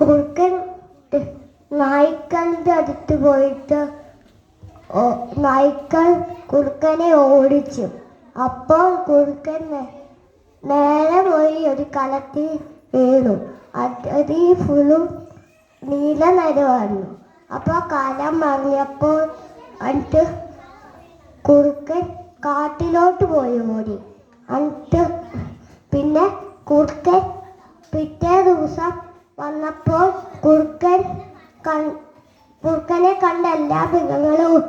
കുറുക്കൻ നായ്ക്കളുടെ അടുത്ത് പോയിട്ട് നായ്ക്കൾ കുറുക്കനെ ഓടിച്ചു. അപ്പോൾ കുറുക്കൻ നേരെ പോയി ഒരു കലത്തിൽ വീണു. അത് ഫുള്ളും നീല നിറമായിരുന്നു അപ്പോൾ കലം മറിഞ്ഞപ്പോൾ എന്നിട്ട് കുറുക്കൻ കാട്ടിലോട്ട് പോയി ഓടി. എന്നിട്ട് പിന്നെ കുറുക്കൻ പിറ്റേ ദിവസം വന്നപ്പോൾ കുറുക്കൻ കുറുക്കനെ കണ്ട എല്ലാ മൃഗങ്ങളും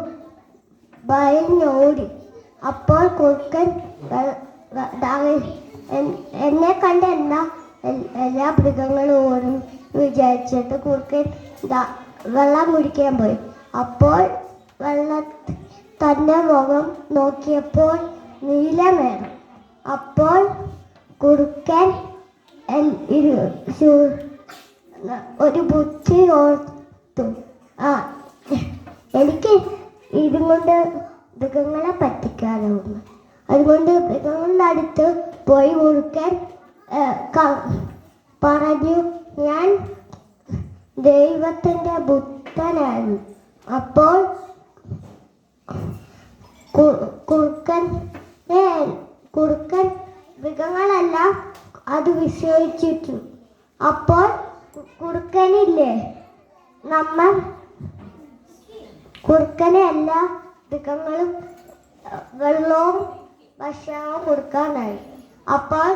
ഭയന്നോടി. അപ്പോൾ കുറുക്കൻ എന്നെ കണ്ട എല്ലാ എല്ലാ മൃഗങ്ങളും ഓടും വിചാരിച്ചിട്ട് കുറുക്കൻ വെള്ളം കുടിക്കാൻ പോയി. അപ്പോൾ വെള്ള തന്റെ മുഖം നോക്കിയപ്പോൾ നീലമേണം അപ്പോൾ കുറുക്കൻ ഒരു ബുദ്ധി ഓർത്തു. ആ എനിക്ക് ഇതും കൊണ്ട് മൃഗങ്ങളെ പറ്റിക്കാനാവുന്നു. അതുകൊണ്ട് മൃഗങ്ങളുടെ അടുത്ത് പോയി കൊടുക്കാൻ പറഞ്ഞു ഞാൻ ദൈവത്തിന്റെ ബുദ്ധനാണ്. അപ്പോൾ കുറുക്കൻ കുറുക്കൻ മൃഗങ്ങളെല്ലാം അത് വിശ്വസിച്ചിട്ടു. അപ്പോൾ കുറുക്കനില്ലേ? നമ്മൾ കുറുക്കനെ എല്ലാ മൃഗങ്ങളും വെള്ളവും ഭക്ഷണവും കൊടുക്കാനായി. അപ്പോൾ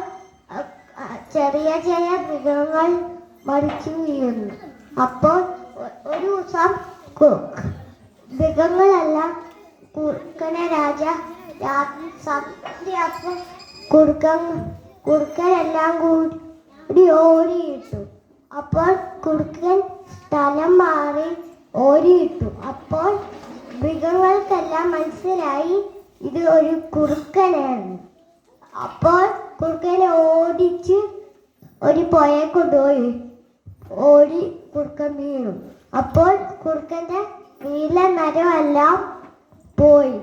ചെറിയ ചെറിയ മൃഗങ്ങൾ മരിച്ചു വീഴുന്നു. അപ്പോൾ ഒരു ദിവസം മൃഗങ്ങളെല്ലാം കുറുക്കനെ രാജ രാത്രി സന്ധ്യയപ്പോൾ കുറുക്കൻ കുറുക്കനെല്ലാം കൂടി ഓടിയിട്ടു അപ്പോൾ കുറുക്കൻ സ്ഥലം മാറി ഓടിയിട്ടു അപ്പോൾ മൃഗങ്ങൾക്കെല്ലാം മനസ്സിലായി ഇത് ഒരു കുറുക്കനാണ്. അപ്പോൾ കുറുക്കനെ ഓടിച്ച് ഒരു പുഴയെ കൊണ്ടുപോയി. ഓടി കുറുക്കൻ വീണു. അപ്പോൾ കുറുക്കന്റെ നീല നരമെല്ലാം പോയി.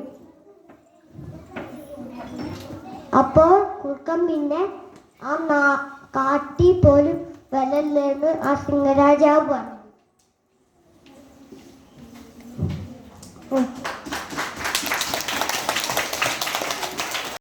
അപ്പോൾ കുറുക്കൻ പിന്നെ ആ കാട്ടി പോലും വരല്ലെന്ന് ആ സിംഹരാജാവ് പറഞ്ഞു ഉം.